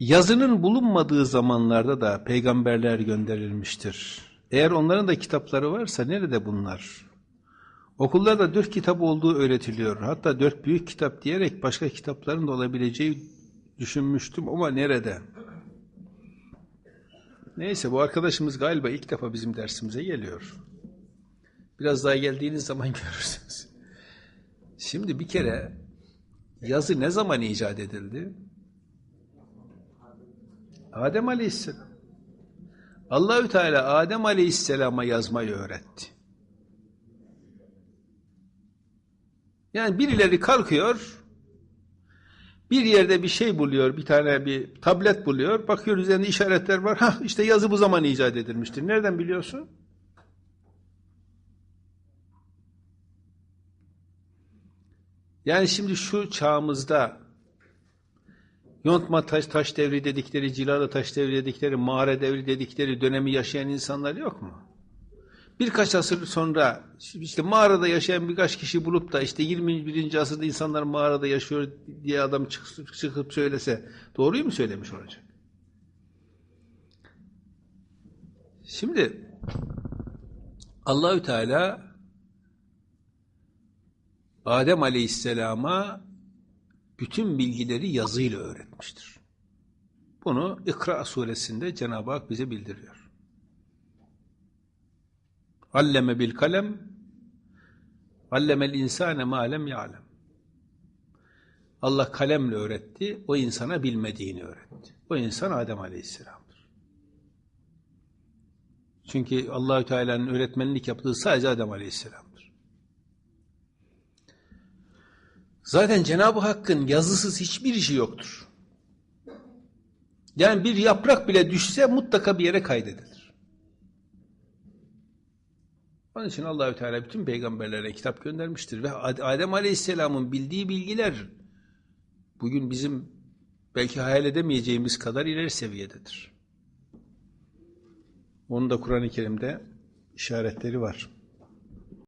yazının bulunmadığı zamanlarda da peygamberler gönderilmiştir. Eğer onların da kitapları varsa nerede bunlar? Okullarda dört kitap olduğu öğretiliyor. Hatta dört büyük kitap diyerek başka kitapların da olabileceği düşünmüştüm ama nerede? Neyse bu arkadaşımız galiba ilk defa bizim dersimize geliyor. Biraz daha geldiğiniz zaman görürsünüz. Şimdi bir kere yazı ne zaman icat edildi? Adem Aleyhisselam. Allahü Teala Adem Aleyhisselam'a yazmayı öğretti. Yani birileri kalkıyor, bir yerde bir şey buluyor, bir tane bir tablet buluyor, bakıyor üzerinde işaretler var, ha işte yazı bu zaman icat edilmiştir. Nereden biliyorsun? Yani şimdi şu çağımızda yontma taş, taş devri dedikleri, cilalı taş devri dedikleri, mağara devri dedikleri dönemi yaşayan insanlar yok mu? Birkaç asır sonra işte mağarada yaşayan birkaç kişi bulup da işte 21. asırda insanlar mağarada yaşıyor diye adam çıkıp, çıkıp söylese doğruyu mu söylemiş olacak? Şimdi Allahü Teala Adem Aleyhisselam'a bütün bilgileri yazıyla öğretmiştir. Bunu İkra suresinde Cenab-ı Hak bize bildiriyor. Alleme bil kalem allemel insane ma lem ya'lem. Allah kalemle öğretti, o insana bilmediğini öğretti. O insan Adem Aleyhisselam'dır. Çünkü Allahü Teala'nın öğretmenlik yaptığı sadece Adem Aleyhisselam'dır. Zaten Cenab-ı Hakk'ın yazısız hiçbir işi yoktur. Yani bir yaprak bile düşse mutlaka bir yere kaydedilir. Onun için Allahü Teala bütün peygamberlere kitap göndermiştir ve Adem Aleyhisselam'ın bildiği bilgiler bugün bizim belki hayal edemeyeceğimiz kadar ileri seviyededir. Onun da Kur'an-ı Kerim'de işaretleri var.